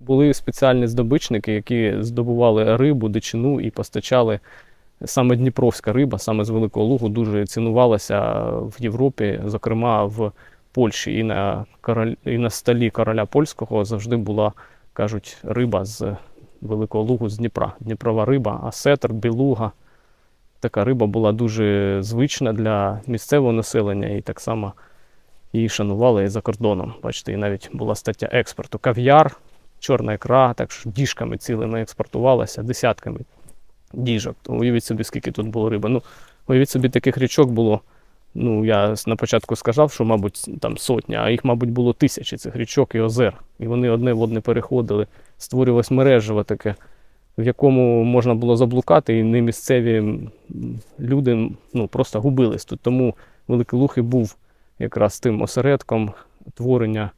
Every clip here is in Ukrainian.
Були спеціальні здобичники, які здобували рибу, дичину і постачали саме дніпровська риба, саме з Великого Лугу, дуже цінувалася в Європі, зокрема в Польщі. І на, король... і на столі короля польського завжди була, кажуть, риба з Великого Лугу з Дніпра. Дніпрова риба, асетр, білуга. Така риба була дуже звична для місцевого населення і так само її шанували і за кордоном. Бачите, і навіть була стаття експорту. Кав'яр, чорна ікра, так що діжками цілими експортувалася, десятками діжок. То уявіть собі, скільки тут було риби. Ну, уявіть собі, таких річок було. Ну, я на початку сказав, що, мабуть, там сотня, а їх, мабуть, було тисячі цих річок і озер. І вони одне в одне переходили. Створювалось мережево таке, в якому можна було заблукати, і не місцеві люди ну, просто губились тут. Тому Великий Луг і був якраз тим осередком творення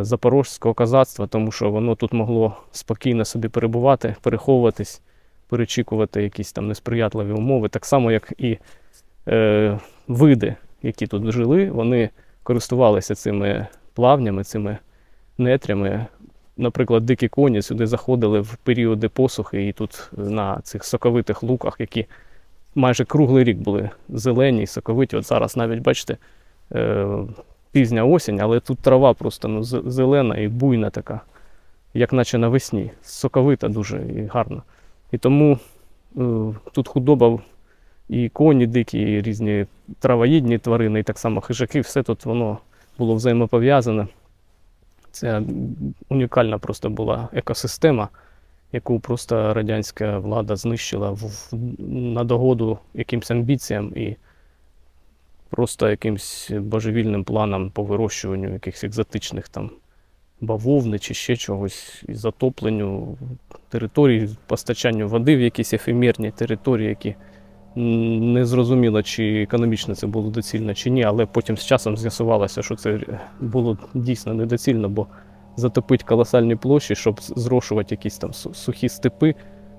запорожського козацтва, тому що воно тут могло спокійно собі перебувати, переховуватись, перечікувати якісь там несприятливі умови, так само, як і е, види, які тут жили, вони користувалися цими плавнями, цими нетрями. Наприклад, дикі коні сюди заходили в періоди посухи, і тут е, на цих соковитих луках, які майже круглий рік були зелені і соковиті. От зараз навіть бачите, е, пізня осінь, але тут трава просто ну, зелена і буйна така, як наче навесні. Соковита дуже і гарна. І тому е, тут худоба і коні дикі, і різні травоїдні тварини, і так само хижаки, все тут воно було взаємопов'язане. Це унікальна просто була екосистема, яку просто радянська влада знищила в, на догоду якимсь амбіціям і просто якимсь божевільним планам по вирощуванню якихось екзотичних там бавовни чи ще чогось, і затопленню територій, постачанню води в якісь ефемерні території, які не зрозуміло, чи економічно це було доцільно чи ні, але потім з часом з'ясувалося, що це було дійсно недоцільно, бо затопити колосальні площі, щоб зрошувати якісь там сухі степи,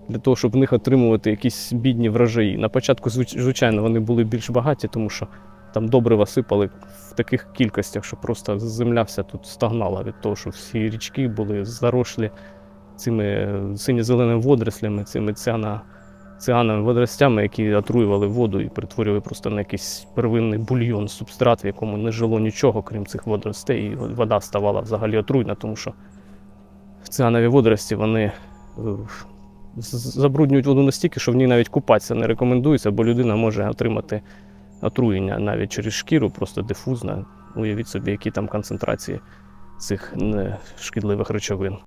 для того, щоб в них отримувати якісь бідні врожаї. На початку, звичайно, вони були більш багаті, тому що там добрива сипали в таких кількостях, що просто земля вся тут стагнала від того, що всі річки були зарослі цими синьо-зеленими водорослями, цими ціана, ціановими водоростями, які отруювали воду і перетворювали просто на якийсь первинний бульйон, субстрат, в якому не жило нічого, крім цих водоростей, і вода ставала взагалі отруйна, тому що ціанові водорості вони е, забруднюють воду настільки, що в ній навіть купатися не рекомендується, бо людина може отримати отруєння навіть через шкіру, просто дифузна. Уявіть собі, які там концентрації цих е, шкідливих речовин.